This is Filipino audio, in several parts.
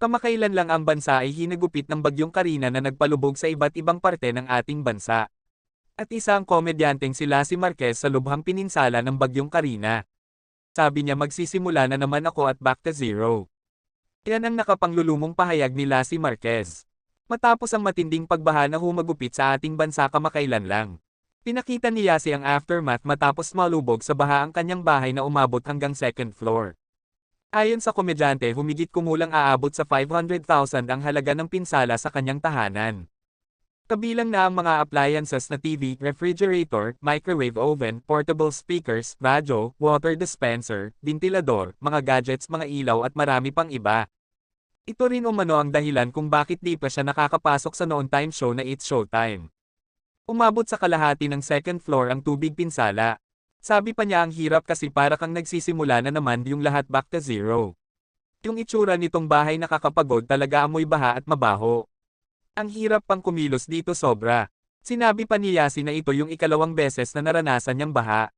Kamakailan lang ang bansa ay hinagupit ng bagyong Karina na nagpalubog sa iba't ibang parte ng ating bansa. At isa ang komedyanteng si Lassie Marquez sa lubhang pininsala ng bagyong Karina. Sabi niya magsisimula na naman ako at back to zero. Yan ang nakapanglulumong pahayag ni Lassie Marquez. Matapos ang matinding pagbaha na humagupit sa ating bansa kamakailan lang. Pinakita ni Yasi ang aftermath matapos malubog sa baha ang kanyang bahay na umabot hanggang second floor. Ayon sa komedyante humigit kumulang aabot sa 500,000 ang halaga ng pinsala sa kanyang tahanan. Kabilang na ang mga appliances na TV, refrigerator, microwave oven, portable speakers, radyo, water dispenser, ventilador, mga gadgets, mga ilaw at marami pang iba. Ito rin umano ang dahilan kung bakit di pa siya nakakapasok sa noon time show na It's Showtime. Umabot sa kalahati ng second floor ang tubig pinsala. Sabi pa niya ang hirap kasi para kang nagsisimula na naman yung lahat back to zero. Yung itsura nitong bahay nakakapagod talaga amoy baha at mabaho. Ang hirap pang kumilos dito sobra. Sinabi pa ni Yasi na ito yung ikalawang beses na naranasan niyang baha.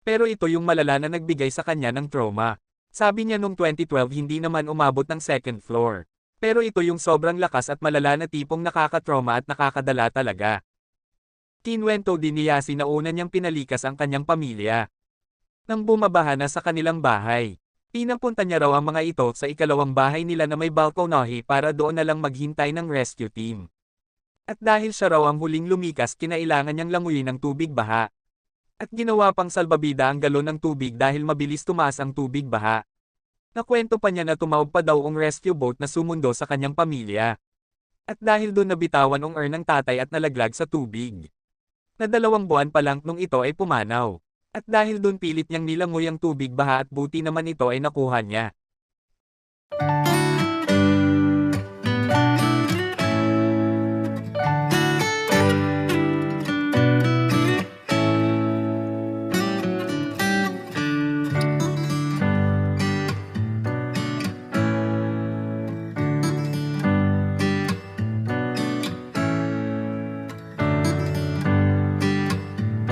Pero ito yung malala na nagbigay sa kanya ng trauma. Sabi niya noong 2012 hindi naman umabot ng second floor. Pero ito yung sobrang lakas at malala na tipong nakakatrauma at nakakadala talaga. Kinwento din ni Yasi na una niyang pinalikas ang kanyang pamilya. Nang bumabaha na sa kanilang bahay, pinapunta niya raw ang mga ito sa ikalawang bahay nila na may balkonahe para doon na lang maghintay ng rescue team. At dahil siya raw ang huling lumikas kinailangan niyang languyin ng tubig baha. At ginawa pang salbabida ang galon ng tubig dahil mabilis tumaas ang tubig baha. Nakwento pa niya na tumawag pa daw ang rescue boat na sumundo sa kanyang pamilya. At dahil doon nabitawan ang earn ng tatay at nalaglag sa tubig. Na dalawang buwan pa lang nung ito ay pumanaw. At dahil doon pilit niyang nilangoy ang tubig baha at buti naman ito ay nakuha niya.